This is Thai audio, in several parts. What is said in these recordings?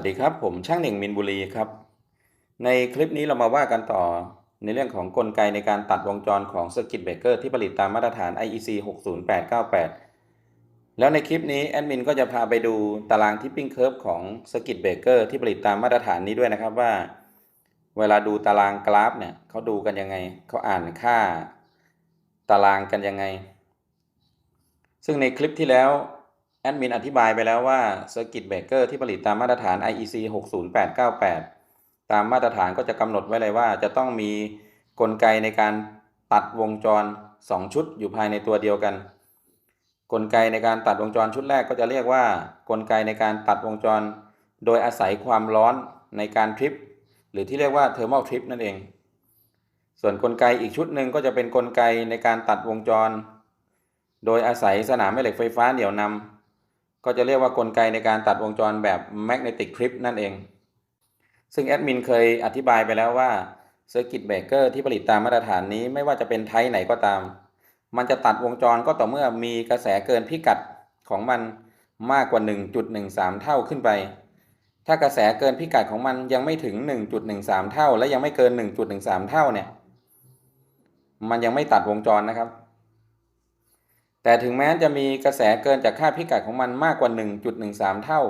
สวัสดีครับผมช่างเหน่งมินบุรีครับ ในคลิปนี้เรามาว่ากันต่อในเรื่องของกลไกในการตัดวงจรของ Circuit Breaker ที่ผลิตตามมาตรฐาน IEC 60898 แล้วในคลิปนี้แอดมินก็จะพาไปดูตาราง Tipping Curve ของ Circuit Breaker ที่ผลิตตามมาตรฐานนี้ด้วยนะครับว่า เวลาดูตารางกราฟเนี่ยเขาดูกันยังไงเขาอ่านค่า ตารางกันยังไง ซึ่งในคลิปที่แล้ว แอดมินอธิบายไปแล้วว่า Circuit Breaker ที่ผลิตตามมาตรฐาน IEC 60898 ตามมาตรฐานก็จะกำหนดไว้เลยว่า จะต้องมีกลไกในการตัดวงจร 2 ชุดอยู่ภายในตัวเดียวกัน กลไกในการตัดวงจรชุดแรกก็จะเรียกว่า กลไกในการตัดวงจร โดยอาศัยความร้อนในการทริป หรือที่เรียกว่า thermal trip นั่นเอง ส่วนกลไกอีกชุดหนึ่งก็จะเป็นกลไกในการตัดวงจร โดยอาศัยสนามแม่เหล็กไฟฟ้าเหนี่ยวนำ ก็จะเรียกว่ากลไกในการตัดวงจรแบบ magnetic trip นั่นเอง ซึ่งแอดมินเคยอธิบายไปแล้วว่า Circuit Breaker ที่ผลิตตามมาตรฐานนี้ไม่ว่าจะเป็นไทป์ไหนก็ตาม มันจะตัดวงจรก็ต่อเมื่อมีกระแสเกินพิกัดของมันมากกว่า 1.13 เท่าขึ้นไป ถ้ากระแสเกินพิกัดของมันยังไม่ถึง 1.13 เท่า และยังไม่เกิน 1.13 เท่าเนี่ย มันยังไม่ตัดวงจรนะครับ แต่ถึงแม้จะมีกระแสเกินจากค่าพิกัดของมันมากกว่า 1.13 เท่า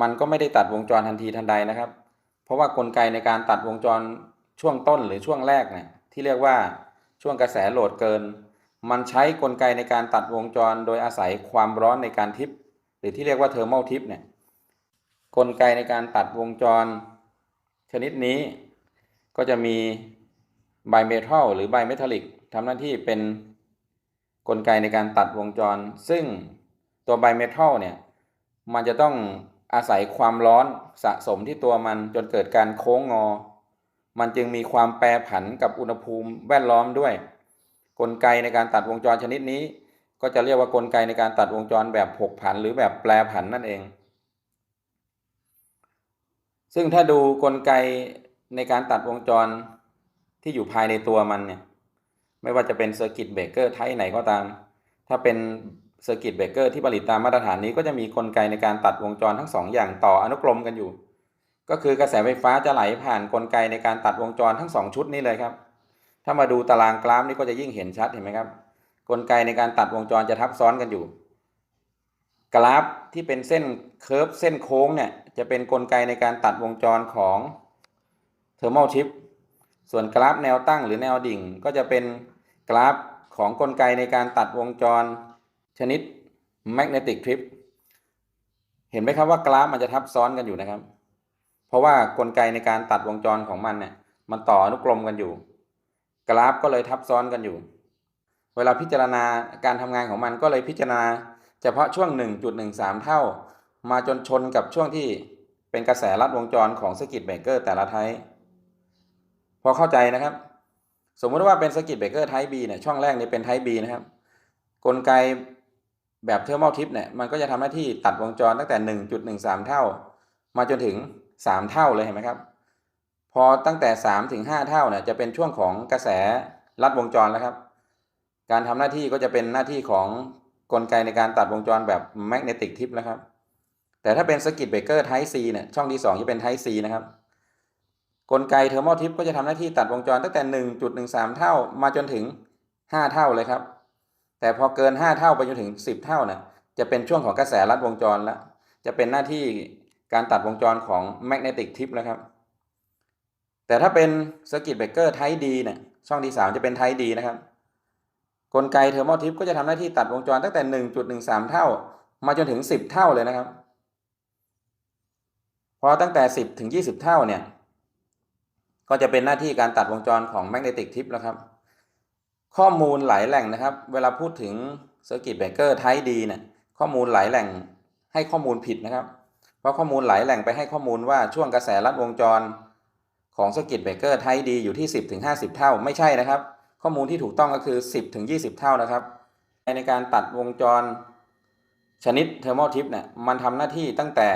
มันก็ไม่ได้ตัดวงจรทันทีทันใดนะครับ เพราะว่ากลไกในการตัดวงจรช่วงต้นหรือช่วงแรกเนี่ยที่เรียกว่าช่วงกระแสโหลดเกิน มันใช้กลไกในการตัดวงจรโดยอาศัยความร้อนในการทิป หรือที่เรียกว่าเทอร์ม l ลทิปเนี่ยกลไกในการตัดวงจร ชนิดนี้ก็จะมีไบเมทัลหรือไบเมทัลลิกทำหน้าที่เป็น กลไกในการตัดวงจร ซึ่งตัวไบเมทัลเนี่ยมันจะต้องอาศัยความร้อนสะสมที่ตัวมันจนเกิดการโค้งงอ มันจึงมีความแปรผันกับอุณหภูมิแวดล้อมด้วย กลไกในการตัดวงจรชนิดนี้ ก็จะเรียกว่ากลไกในการตัดวงจรแบบผกผันหรือแบบแปรผันนั่นเอง ซึ่งถ้าดูกลไกในการตัดวงจรที่อยู่ภายในตัวมันเนี่ย ไม่ว่าจะเป็นเซอร์กิตเบรกเกอร์ไทป์ไหนก็ตาม ถ้าเป็นเซอร์กิตเบรกเกอร์ที่ผลิตตามมาตรฐานนี้ก็จะมีกลไกในการตัดวงจรทั้งสองอย่างต่ออนุกรมกันอยู่ ก็คือกระแสไฟฟ้าจะไหลผ่านกลไกในการตัดวงจรทั้งสองชุดนี้เลยครับ ถ้ามาดูตารางกราฟนี่ก็จะยิ่งเห็นชัดเห็นไหมครับ กลไกในการตัดวงจรจะทับซ้อนกันอยู่ กราฟที่เป็นเส้นเคิร์ฟเส้นโค้งเนี่ยจะเป็นกลไกในการตัดวงจรของเทอร์ม l ลชิปส่วนกราฟแนวตั้งหรือแนวดิ่งก็จะเป็น กราฟของกลไกในการตัดวงจรชนิด magnetic trip เห็นไหมครับว่ากราฟมันจะทับซ้อนกันอยู่นะครับ เพราะว่ากลไกในการตัดวงจรของมันเนี่ยมันต่ออนุกรมกันอยู่ กราฟก็เลยทับซ้อนกันอยู่ เวลาพิจารณาการทำงานของมันก็เลยพิจารณา เฉพาะช่วง 1.13 เท่า มาจนชนกับช่วงที่เป็นกระแสลัดวงจรของสกิตเบรกเกอร์แต่ละไทป์พอเข้าใจนะครับ สมมติว่าเป็นสกิตเบรกเกอร์ไทป์ B เนี่ยช่องแรกนี่เป็นไทป์ B นะครับ กลไกแบบเทอร์ม l ลทิปเนี่ยมันก็จะทำหน้าที่ตัดวงจรตั้งแต่ 1.13 เท่า มาจนถึง 3 เท่าเลยเห็นไหมครับ พอตั้งแต่ 3 ถึง 5 เท่าเนี่ยจะเป็นช่วงของกระแสลัดวงจรแล้วครับ การทำหน้าที่ก็จะเป็นหน้าที่ของกลไกในการตัดวงจรแบบแมกเนติกทิปนะครับ แต่ถ้าเป็นสกิตเบรกเกอร์ไทป์ C เนี่ยช่องที่ 2 จะเป็นไทป์ C นะครับ กลไกเทอร์โมทิปก็จะทำหน้าที่ตัดวงจรตั้งแต่ 1.13 เท่ามาจนถึง 5 เท่าเลยครับ แต่พอเกิน 5 เท่าไปจนถึง 10 เท่าเนี่ยจะเป็นช่วงของกระแสลัดวงจรแล้ว จะเป็นหน้าที่การตัดวงจรของแมกเนติกทิปนะครับ แต่ถ้าเป็นสกิตเบเกอร์ไทป์ D เนี่ยช่องที่ 3 จะเป็นไทป์ D นะครับ กลไกเทอร์โมทิปก็จะทำหน้าที่ตัดวงจรตั้งแต่ 1.13 เท่า มาจนถึง 10 เท่าเลยนะครับ พอตั้งแต่ 10 ถึง 20 เท่าเนี่ย ก็จะเป็นหน้าที่การตัดวงจรของแมกเนติกทิปแล้วครับ ข้อมูลหลายแหล่งนะครับ เวลาพูดถึง Circuit Breaker Type D เนี่ยข้อมูลหลายแหล่งให้ข้อมูลผิดนะครับ เพราะข้อมูลหลายแหล่งไปให้ข้อมูลว่าช่วงกระแสลัดวงจรของ Circuit Breaker Type D อยู่ที่ 10ถึง50 เท่าไม่ใช่นะครับ ข้อมูลที่ถูกต้องก็คือ 10ถึง20 เท่านะครับ ในการตัดวงจรชนิด Thermal Tip เนี่ยมันทำหน้าที่ตั้งแต่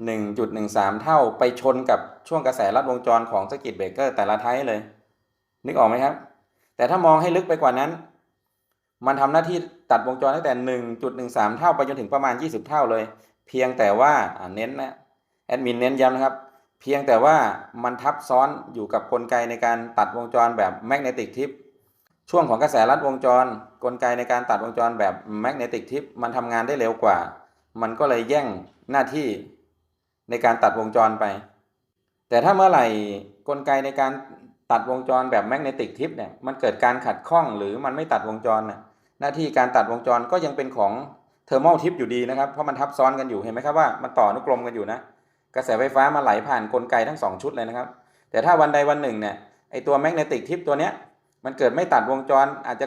1.13 เท่าไปชนกับช่วงกระแสลัดวงจรของสกิตเบรกเกอร์แต่ละไทป์เลย นึกออกไหมครับ แต่ถ้ามองให้ลึกไปกว่านั้น มันทำหน้าที่ตัดวงจรตั้งแต่ 1.13 เท่าไปจนถึงประมาณ 20 เท่าเลย เพียงแต่ว่าเน้นนะแอดมินเน้นย้ำนะครับ เพียงแต่ว่ามันทับซ้อนอยู่กับกลไกในการตัดวงจรแบบแมกเนติกทิปช่วงของกระแสลัดวงจร กลไกในการตัดวงจรแบบแมกเนติกทิปมันทำงานได้เร็วกว่า มันก็เลยแย่งหน้าที่ ในการตัดวงจรไป แต่ถ้าเมื่อไหร่กลไกในการตัดวงจรแบบแมกเนติกทิปเนี่ยมันเกิดการขัดข้องหรือมันไม่ตัดวงจรน่ะหน้าที่การตัดวงจรก็ยังเป็นของเทอร์โมทิปอยู่ดีนะครับ เพราะมันทับซ้อนกันอยู่เห็นไหมครับว่ามันต่ออนุกรมกันอยู่นะ กระแสไฟฟ้ามาไหลผ่านกลไกทั้งสองชุดเลยนะครับ แต่ถ้าวันใดวันหนึ่งเนี่ยไอตัวแมกเนติกทิปตัวเนี้ยมันเกิดไม่ตัดวงจรอาจจะ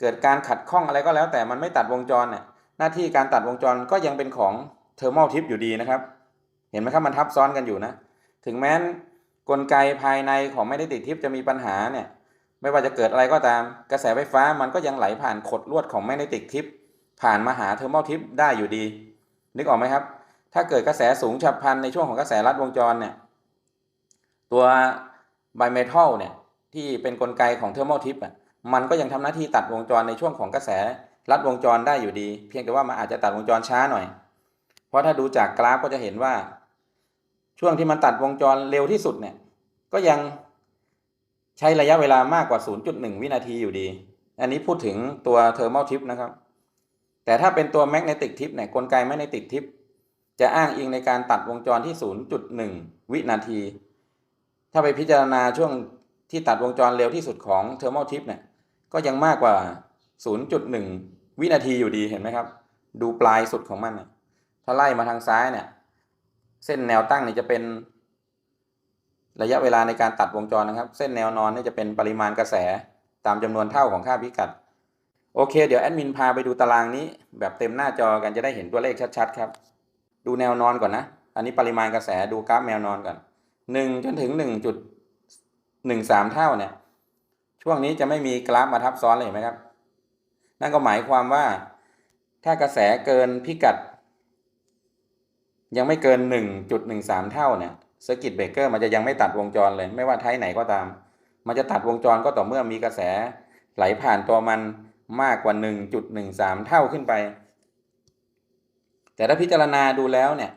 เกิดการขัดข้องอะไรก็แล้ว แต่มันไม่ตัดวงจรเนี่ยหน้าที่การตัดวงจรก็ยังเป็นของเทอร์โมทิปอยู่ดีนะครับเห็นไหมครับมันทับซ้อนกันอยู่นะ ถึงแม้นกลไกภายในของแมกเนติกทิปจะมีปัญหาเนี่ยไม่ว่าจะเกิดอะไรก็ตาม กระแสไฟฟ้ามันก็ยังไหลผ่านขดลวดของแมกเนติกทิปผ่านมาหาเทอร์โมทิปได้อยู่ดี นึกออกไหมครับ ถ้าเกิดกระแสสูงฉับพลันในช่วงของกระแสลัดวงจรเนี่ยตัวไบเมทัลเนี่ยที่เป็นนกลไกของเทอร์โมทิปอะมันก็ยังทำหน้าที่ตัดวงจรในช่วงของกระแสลัดวงจรได้อยู่ดี เพียงแต่ว่ามันอาจจะตัดวงจรช้าหน่อย เพราะถ้าดูจากกราฟก็จะเห็นว่า ช่วงที่มันตัดวงจรเร็วที่สุดเนี่ย ก็ยังใช้ระยะเวลามากกว่า 0.1 วินาทีอยู่ดี อันนี้พูดถึงตัวเทอร์โมทิปนะครับ แต่ถ้าเป็นตัวแมกเนติกทิปเนี่ยกลไกแมกเนติกทิปจะอ้างอิงในการตัดวงจรที่ 0.1 วินาที ถ้าไปพิจารณาช่วงที่ตัดวงจรเร็วที่สุดของเทอร์โมทิปเนี่ย ก็ยังมากกว่า 0.1 วินาทีอยู่ดีเห็นไหมครับ ดูปลายสุดของมันเนี่ยถ้าไล่มาทางซ้ายเนี่ย เส้นแนวตั้งนี่จะเป็น ระยะเวลาในการตัดวงจรนะครับ เส้นแนวนอนนี่จะเป็นปริมาณกระแสตามจำนวนเท่าของค่าพิกัด โอเค เดี๋ยวแอดมินพาไปดูตารางนี้ แบบเต็มหน้าจอกันจะได้เห็นตัวเลขชัดๆครับ ดูแนวนอนก่อนนะ อันนี้ปริมาณกระแสดูกราฟแนวนอนก่อนหนึ่งจนถึงหนึ่งจุดหนึ่งสามเท่าเนี่ย ช่วงนี้จะไม่มีกราฟมาทับซ้อนเลยเห็นไหมครับ นั่นก็หมายความว่าถ้ากระแสเกินพิกัด ยังไม่เกินหนึ่งจุดหนึ่งสามเท่าเนี่ยสกิตเบรกเกอร์มันจะยังไม่ตัดวงจรเลย ไม่ว่าไทป์ไหนก็ตาม มันจะตัดวงจรก็ต่อเมื่อมีกระแสไหลผ่านตัวมันมากกว่า 1.13 เท่าขึ้นไป แต่ถ้าพิจารณาดูแล้วเนี่ย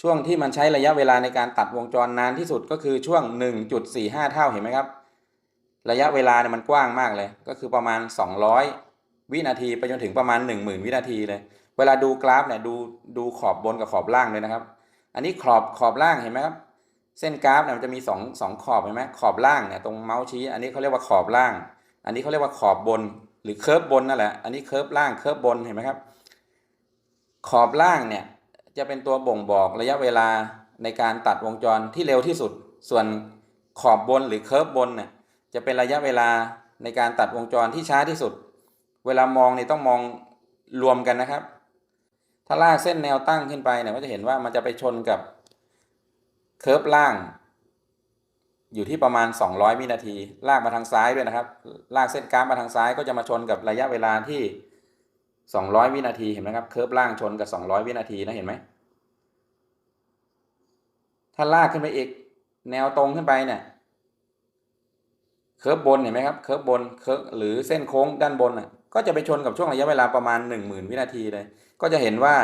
ช่วงที่มันใช้ระยะเวลาในการตัดวงจรนานที่สุดก็คือช่วง 1.45 เท่าเห็นไหมครับ ระยะเวลาเนี่ยมันกว้างมากเลย ก็คือประมาณ 200 วินาทีไปจนถึงประมาณ 10,000 วินาทีเลย เวลาดูกราฟเนี่ยดูดูขอบบนกับขอบล่างเลยนะครับ อันนี้ขอบขอบล่างเห็นไหมครับเส้นกราฟเนี่ยมันจะมี2งขอบเห็นไหมขอบล่างเนี่ยตรงเมาส์ชี้ อันนี้เขาเรียกว่าขอบล่าง อันนี้เขาเรียกว่าขอบบนหรือเคิร์ฟบนนั่นแหละ อันนี้เคิร์ฟล่างเคิร์ฟบนเห็นไหมครับ ขอบล่างเนี่ยจะเป็นตัวบ่งบอกระยะเวลาในการตัดวงจรที่เร็วที่สุด ส่วนขอบบนหรือเคิร์ฟบนเนี่ยจะเป็นระยะเวลาในการตัดวงจรที่ช้าที่สุด เวลามองเนี่ยต้องมองรวมกันนะครับ ถ้าลากเส้นแนวตั้งขึ้นไปเนี่ยก็จะเห็นว่ามันจะไปชนกับเคิร์ฟล่าง อยู่ที่ประมาณ 200วินาที ลากมาทางซ้ายด้วยนะครับ ลากเส้นกราฟมาทางซ้ายก็จะมาชนกับระยะเวลาที่ 200 วินาทีเห็นไหมครับเคิร์ฟล่างชนกับ 200 วินาทีนะเห็นไหมถ้าลากขึ้นไปอีกแนวตรงขึ้นไปเนี่ยเคิร์ฟบนเห็นไหมครับเคิร์ฟบนเคิร์ฟหรือเส้นโค้งด้านบนน่ะก็จะไปชนกับช่วงระยะเวลาประมาณ 10,000 วินาทีเลย ก็จะเห็นว่า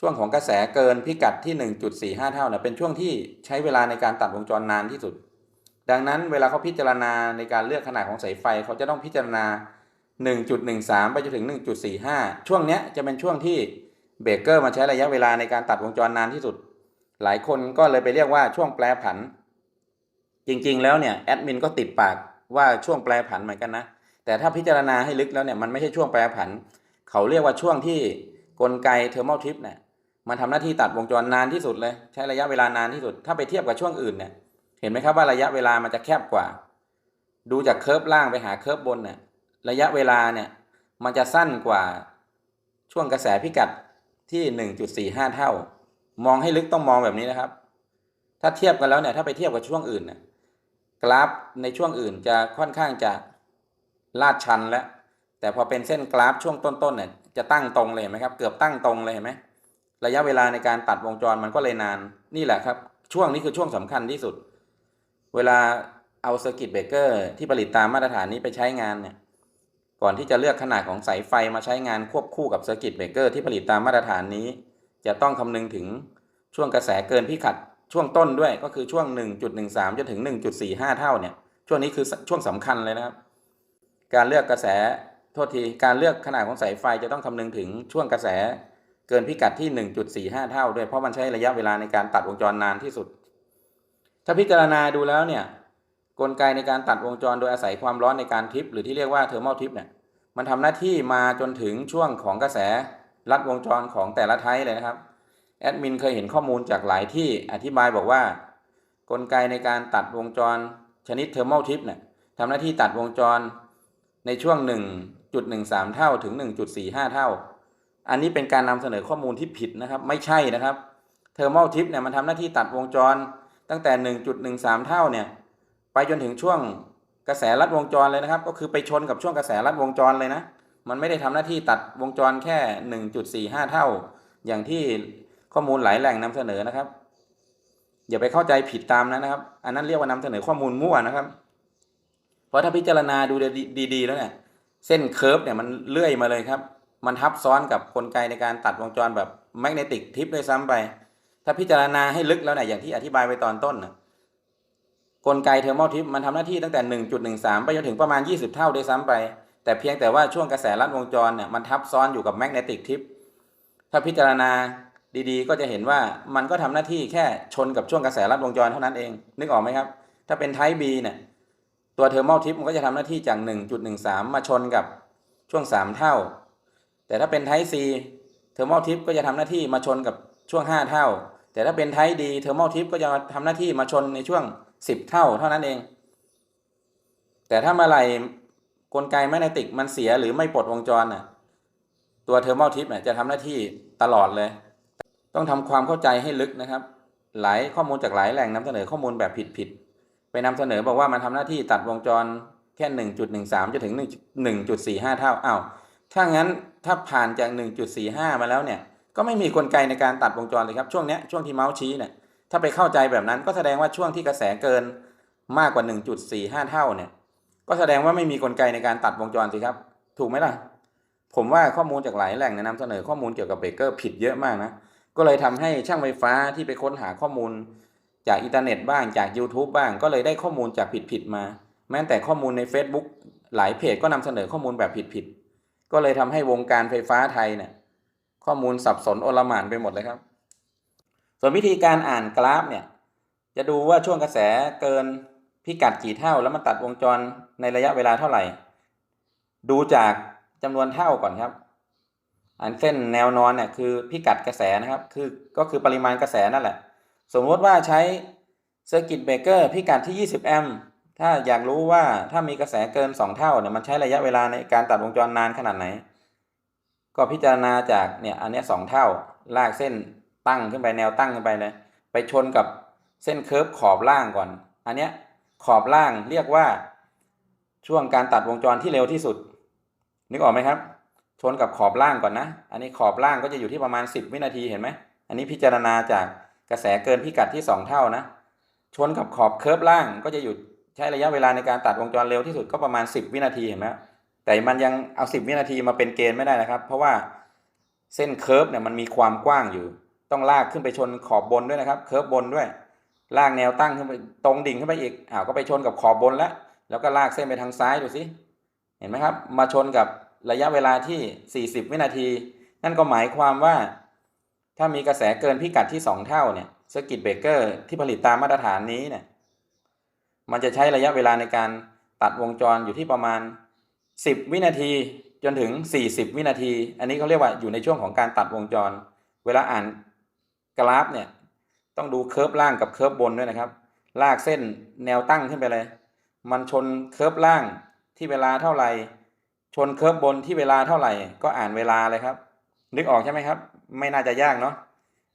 ช่วงของกระแสเกินพิกัดที่ 1.45 เท่าเนี่ยเป็นช่วงที่ใช้เวลาในการตัดวงจรนานที่สุด ดังนั้นเวลาเขาพิจารณาในการเลือกขนาดของสายไฟเขาจะต้องพิจารณา 1.13 ไปจนถึง 1.45 ช่วงเนี้ยจะเป็นช่วงที่เบรกเกอร์มาใช้ระยะเวลาในการตัดวงจรนานที่สุด หลายคนก็เลยไปเรียกว่าช่วงแปรผัน จริงๆ แล้วเนี่ยแอดมินก็ติดปากว่าช่วงแปรผันเหมือนกันนะ แต่ถ้าพิจารณาให้ลึกแล้วเนี่ยมันไม่ใช่ช่วงแปรผัน เขาเรียกว่าช่วงที่ กลไกเทอร์โมทริปเนี่ยมันทำหน้าที่ตัดวงจรนานที่สุดเลย ใช้ระยะเวลานานที่สุด ถ้าไปเทียบกับช่วงอื่นเนี่ย เห็นไหมครับว่าระยะเวลามันจะแคบกว่า ดูจากเคิร์ฟล่างไปหาเคิร์ฟบนเนี่ย ระยะเวลาเนี่ย มันจะสั้นกว่าช่วงกระแสพิกัดที่ 1.45 เท่า มองให้ลึกต้องมองแบบนี้นะครับ ถ้าเทียบกันแล้วเนี่ย ถ้าไปเทียบกับช่วงอื่นเนี่ยกราฟในช่วงอื่นจะค่อนข้างจะลาดชันแล้วแต่พอเป็นเส้นกราฟช่วงต้นๆเนี่ย จะตั้งตรงเลยเห็นไหมครับ เกือบตั้งตรงเลยเห็นไหมระยะเวลาในการตัดวงจรมันก็เลยนานนี่แหละครับ ช่วงนี้คือช่วงสำคัญที่สุด เวลาเอาเซอร์กิตเบรกเกอร์ที่ผลิตตามมาตรฐานนี้ไปใช้งานเนี่ยก่อนที่จะเลือกขนาดของสายไฟมาใช้งานควบคู่กับเซอร์กิตเบรกเกอร์ที่ผลิตตามมาตรฐานนี้ จะต้องคำนึงถึงช่วงกระแสเกินพิกัดช่วงต้นด้วยก็คือช่วง 1.13 จนถึง 1.45 เท่าเนี่ยช่วงนี้คือช่วงสำคัญเลยนะครับ การเลือกกระแส ทษทีการเลือกขนาดของสายไฟจะต้องคำนึงถึงช่วงกระแสเกินพิกัดที่ 1.45 เท่า ด้วยเพราะมันใช้ระยะเวลาในการตัดวงจรนานที่สุด ถ้าพิจารณาดูแล้วเนี่ยกลไกในการตัดวงจรโดยอาศัยความร้อนในการทิป หรือที่เรียกว่าเทอร์มอลทิปเนี่ยมันทำหน้าที่มาจนถึงช่วงของกระแสลัดวงจรของแต่ละไทป์เลยนะครับแอดมินเคยเห็นข้อมูลจากหลายที่อธิบายบอกว่า กลไกในการตัดวงจรชนิดเทอร์มอลทิปเนี่ยทำหน้าที่ตัดวงจรในช่วง 1.13 เท่าถึง 1.45 เท่า อันนี้เป็นการนำเสนอข้อมูลที่ผิดนะครับ ไม่ใช่นะครับเทอร์มอลทิปเนี่ยมันทำหน้าที่ตัดวงจรตั้งแต่ 1.13 เท่าเนี่ยไปจนถึงช่วงกระแสลัดวงจรเลยนะครับ ก็คือไปชนกับช่วงกระแสลัดวงจรเลยนะ มันไม่ได้ทำหน้าที่ตัดวงจรแค่ 1.45 เท่า อย่างที่ข้อมูลหลายแหล่งนำเสนอนะครับ อย่าไปเข้าใจผิดตามนั้นนะครับ อันนั้นเรียกว่านำเสนอข้อมูลมั่วนะครับ เพราะถ้าพิจารณาดูดีๆแล้วเนี่ย เส้นเคิร์ฟเนี่ยมันเลื่อยมาเลยครับ มันทับซ้อนกับกลไกในการตัดวงจรแบบแมกเนติกทิปด้วยซ้ำไป ถ้าพิจารณาให้ลึกแล้วเนี่ยอย่างที่อธิบายไปตอนต้นนะกลไกเทอร์โมทิปมันทำหน้าที่ตั้งแต่ 1.13 ไปจนถึงประมาณ 20 เท่าด้วยซ้ำไป แต่เพียงแต่ว่าช่วงกระแสลัดวงจรเนี่ยมันทับซ้อนอยู่กับแมกเนติกทิปถ้าพิจารณาดีๆ ก็จะเห็นว่ามันก็ทำหน้าที่แค่ชนกับช่วงกระแสลัดวงจรเท่านั้นเอง นึกออกไหมครับ ถ้าเป็นไทป์ B เนี่ย ตัวเทอร์มอลทิปมันก็จะทำหน้าที่จาก 1.13 มาชนกับช่วง 3 เท่า แต่ถ้าเป็นไทป์ C เทอร์มอลทิปก็จะทำหน้าที่มาชนกับช่วง 5 เท่า แต่ถ้าเป็นไทป์ D เทอร์มอลทิปก็จะทำหน้าที่มาชนในช่วง 10 เท่าเท่านั้นเอง แต่ถ้าเมื่อไหร่กลไกแมกเนติกมันเสียหรือไม่ปลดวงจรน่ะตัวเทอร์มอลทิปเนี่ยจะทำหน้าที่ตลอดเลย ต้องทำความเข้าใจให้ลึกนะครับ หลายข้อมูลจากหลายแหล่งนำเสนอข้อมูลแบบผิดๆ ไปนำเสนอบอกว่ามันทำหน้าที่ตัดวงจรแค่ 1.13จะถึง 1.45 เท่าอ้าวถ้างั้นถ้าผ่านจาก 1.45 มาแล้วเนี่ย ก็ไม่มีกลไกในการตัดวงจรเลยครับช่วงเนี้ยช่วงที่เมาส์ชี้เนี่ยถ้าไปเข้าใจแบบนั้นก็แสดงว่าช่วงที่กระแสเกินมากกว่า 1.45 เท่าเนี่ย ก็แสดงว่าไม่มีกลไกในการตัดวงจรสิครับ ถูกไหมล่ะ ผมว่าข้อมูลจากหลายแหล่งแนะนำเสนอข้อมูลเกี่ยวกับเบรกเกอร์ผิดเยอะมากนะ ก็เลยทำให้ช่างไฟฟ้าที่ไปค้นหาข้อมูล จากอินเทอร์เน็ตบ้างจาก YouTube บ้างก็เลยได้ข้อมูลจากผิดๆมา แม้แต่ข้อมูลใน Facebook หลายเพจก็นำเสนอข้อมูลแบบผิดๆก็เลยทำให้วงการไฟฟ้าไทยเนี่ยข้อมูลสับสนโอลหม่านไปหมดเลยครับ ส่วนวิธีการอ่านกราฟเนี่ยจะดูว่าช่วงกระแสเกินพิกัดกี่เท่า แล้วมันตัดวงจรในระยะเวลาเท่าไหร่ ดูจากจำนวนเท่าก่อนครับ อันเส้นแนวนอนเนี่ยคือพิกัดกระแสนะครับ คือก็คือปริมาณกระแสนั่นแหละ สมมติว่าใช้เซอร์กิตเบรกเกอร์พิกัดที่ 20 แอมป์ถ้าอยากรู้ว่าถ้ามีกระแสเกิน 2 เท่าเนี่ยมันใช้ระยะเวลาในการตัดวงจรนานขนาดไหน ก็พิจารณาจากเนี่ยอันนี้สองเท่า ลากเส้นตั้งขึ้นไปแนวตั้งขึ้นไปเลย ไปชนกับเส้นเคิร์ฟขอบล่างก่อน อันเนี้ยขอบล่างเรียกว่าช่วงการตัดวงจรที่เร็วที่สุด นึกออกไหมครับ ชนกับขอบล่างก่อนนะ อันนี้ขอบล่างก็จะอยู่ที่ประมาณ 10 วินาทีเห็นไหมอันนี้พิจารณาจาก กระแสเกินพิกัดที่ 2 เท่านะ ชนกับขอบเคิร์ฟล่างก็จะอยู่ใช้ระยะเวลาในการตัดวงจรเร็วที่สุดก็ประมาณ 10 วินาทีเห็นไหมแต่มันยังเอา 10 วินาทีมาเป็นเกณฑ์ไม่ได้นะครับ เพราะว่าเส้นเคิร์ฟเนี่ยมันมีความกว้างอยู่ ต้องลากขึ้นไปชนขอบบนด้วยนะครับเคิร์ฟบนด้วย ลากแนวตั้งขึ้นไปตรงดิ่งขึ้นไปอีกอ้าวก็ไปชนกับขอบบนแล้วแล้วก็ลากเส้นไปทางซ้ายดูสิเห็นไหมครับ มาชนกับระยะเวลาที่ 40 วินาที นั่นก็หมายความว่า ถ้ามีกระแสเกินพิกัดที่ 2 เท่าเนี่ยสกิตเบรกเกอร์ที่ผลิตตามมาตรฐานนี้เนี่ยมันจะใช้ระยะเวลาในการตัดวงจรอยู่ที่ประมาณ 10 วินาทีจนถึง 40 วินาที อันนี้เขาเรียกว่าอยู่ในช่วงของการตัดวงจร เวลาอ่านกราฟเนี่ยต้องดูเคิร์ฟล่างกับเคิร์ฟบนด้วยนะครับ ลากเส้นแนวตั้งขึ้นไปเลย มันชนเคิร์ฟล่างที่เวลาเท่าไหร่ ชนเคิร์ฟบนที่เวลาเท่าไหร่ ก็อ่านเวลาเลยครับ นึกออกใช่ไหมครับ ไม่น่าจะยากเนาะ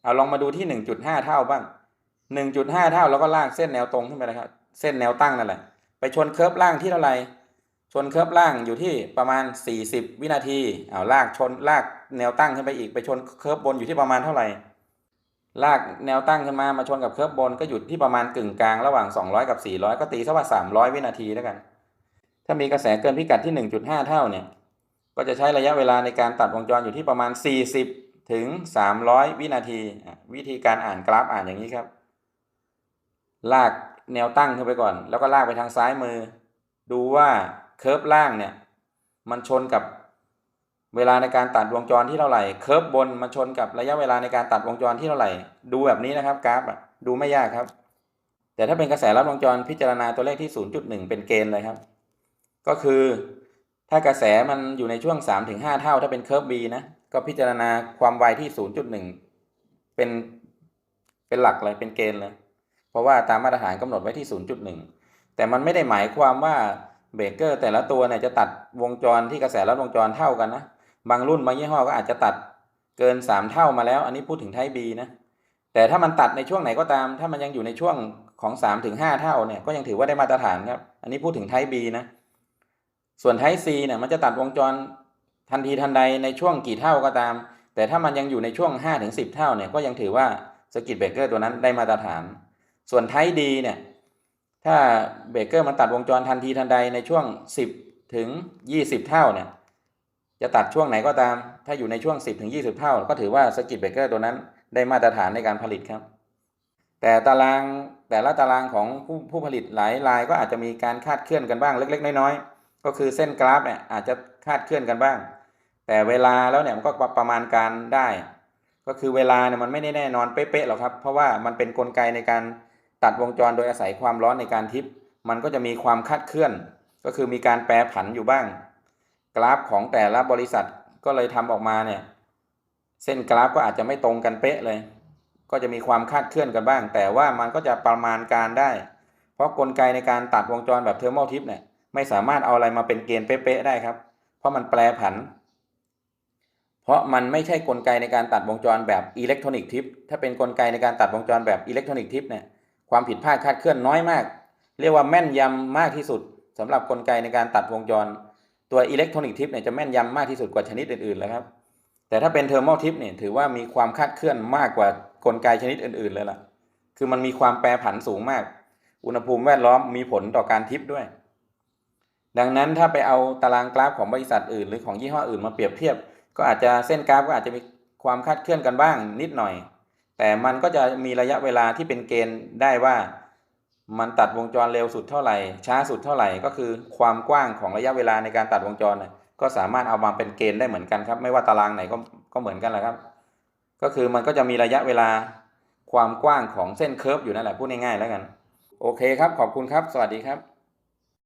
เอาลองมาดูที่1.5เท่าบ้าง1.5เท่าแล้วก็ลากเส้นแนวตรงขึ้นไปนะครับ เส้นแนวตั้งนั่นแหละ ไปชนเคิร์ฟล่างที่เท่าไหร่ชนเคิร์ฟล่างอยู่ที่ประมาณ 40 วินาทีเอาลากชนลากแนวตั้งขึ้นไปอีกไปชนเคิร์ฟบนอยู่ที่ประมาณเท่าไหร่ ลากแนวตั้งขึ้นมามาชนกับเคิร์ฟบนก็อยู่ที่ประมาณกึ่งกลางระหว่าง 200 กับ 400 ก็ตีซะว่า 300 วินาทีแล้วกัน ถ้ามีกระแสเกินพิกัดที่ 1.5 เท่าเนี่ย ก็จะใช้ระยะเวลาในการตัดวงจรอยู่ที่ประมาณ 40 ถึง 300 วินาที วิธีการอ่านกราฟอ่านอย่างนี้ครับ ลากแนวตั้งขึ้นไปก่อน แล้วก็ลากไปทางซ้ายมือ ดูว่าเคอร์ฟล่างเนี่ย มันชนกับเวลาในการตัดวงจรที่เท่าไหร่เคอร์ฟบนมันชนกับระยะเวลาในการตัดวงจรที่เท่าไหร่ ดูแบบนี้นะครับกราฟอะดูไม่ยากครับ แต่ถ้าเป็นกระแสลัดวงจรพิจารณาตัวเลขที่ 0.1 เป็นเกณฑ์เลยครับ ก็คือ ถ้ากระแสมันอยู่ในช่วง 3-5 เท่า ถ้าเป็นเคอร์ฟ B นะ ก็พิจารณาความไวที่ 0.1 เป็นเป็นหลักเลยเป็นเกณฑ์เลย เพราะว่าตามมาตรฐานกำหนดไว้ที่ 0.1 แต่มันไม่ได้หมายความว่าเบรกเกอร์แต่ละตัวเนี่ยจะตัดวงจรที่กระแสลัดวงจรเท่ากันนะ บางรุ่นบางยี่ห้อก็อาจจะตัดเกิน 3 เท่ามาแล้ว อันนี้พูดถึงไทป์ B นะ แต่ถ้ามันตัดในช่วงไหนก็ตาม ถ้ามันยังอยู่ในช่วงของ3ถึง5เท่าเนี่ยก็ยังถือว่าได้มาตรฐานครับ อันนี้พูดถึงไทป์ B นะ ส่วนไทป์ C เนี่ยมันจะตัดวงจร ทันทีทันใดในช่วงกี่เท่าก็ตาม แต่ถ้ามันยังอยู่ในช่วง5ถึง10 เท่าเนี่ยก็ยังถือว่าสกิตเบรกเกอร์ตัวนั้นได้มาตรฐาน ส่วนไทป์ D เนี่ยถ้าเบรกเกอร์มันตัดวงจรทันทีทันใดในช่วง 10 ถึง 20 เท่าเนี่ยจะตัดช่วงไหนก็ตาม ถ้าอยู่ในช่วง 10 ถึง 20 เท่า ก็ถือว่าสกิตเบรกเกอร์ตัวนั้นได้มาตรฐานในการผลิตครับ แต่ตารางแต่ละตารางของผู้ผู้ผลิตหลายรายก็อาจจะมีการคาดเคลื่อนกันบ้างเล็ก ๆ น้อยๆก็คือเส้นกราฟเนี่ยอาจจะคาดเคลื่อนกันบ้าง แต่เวลาแล้วเนี่ยมันก็ประมาณการได้ ก็คือเวลาเนี่ยมันไม่ได้แน่นอนเป๊ะๆหรอกครับ เพราะว่ามันเป็นนกลไกในการตัดวงจรโดยอาศัยความร้อนในการทิป มันก็จะมีความคาดเคลื่อน ก็คือมีการแปรผันอยู่บ้าง กราฟของแต่ละบริษัทก็เลยทำออกมาเนี่ยเส้นกราฟก็อาจจะไม่ตรงกันเป๊ะเลย ก็จะมีความคาดเคลื่อนกันบ้าง แต่ว่ามันก็จะประมาณการได้ เพราะกลไกในการตัดวงจรแบบเทอร์โมทิปเนี่ยไม่สามารถเอาอะไรมาเป็นเกณฑ์เป๊ะๆได้ครับ เพราะมันแปรผัน เพราะมันไม่ใช่กลไกในการตัดวงจรแบบอิเล็กทรอนิกส์ทิปถ้าเป็นกลไกในการตัดวงจรแบบอิเล็กทรอนิกส์ทิปเนี่ยความผิดพลาดคาดเคลื่อนน้อยมาก เรียกว่าแม่นยำมากที่สุดสำหรับกลไกในการตัดวงจร ตัวอิเล็กทรอนิกส์ทิปเนี่ยจะแม่นยำมากที่สุดกว่าชนิดอื่นๆเลยครับแต่ถ้าเป็นเทอร์โมทิปเนี่ยถือว่ามีความคาดเคลื่อนมากกว่ากลไกชนิดอื่นๆเลยล่ะ คือมันมีความแปรผันสูงมาก อุณหภูมิแวดล้อมมีผลต่อการทิปด้วย ดังนั้นถ้าไปเอาตารางกราฟของบริษัทอื่น หรือของยี่ห้ออื่นมาเปรียบเทียบ ก็อาจจะเส้นกราฟก็อาจจะมีความคาดเคลื่อนกันบ้างนิดหน่อย แต่มันก็จะมีระยะเวลาที่เป็นเกณฑ์ได้ว่ามันตัดวงจรเร็วสุดเท่าไหร่ ช้าสุดเท่าไหร่ก็คือความกว้างของระยะเวลาในการตัดวงจรก็สามารถเอามาเป็นเกณฑ์ได้เหมือนกันครับ ไม่ว่าตารางไหนก็ก็เหมือนกันแหละครับ ก็คือมันก็จะมีระยะเวลาความกว้างของเส้นเคิร์ฟอยู่นั่นแหละพูดง่ายๆแล้วกัน โอเคครับ ขอบคุณครับ สวัสดีครับ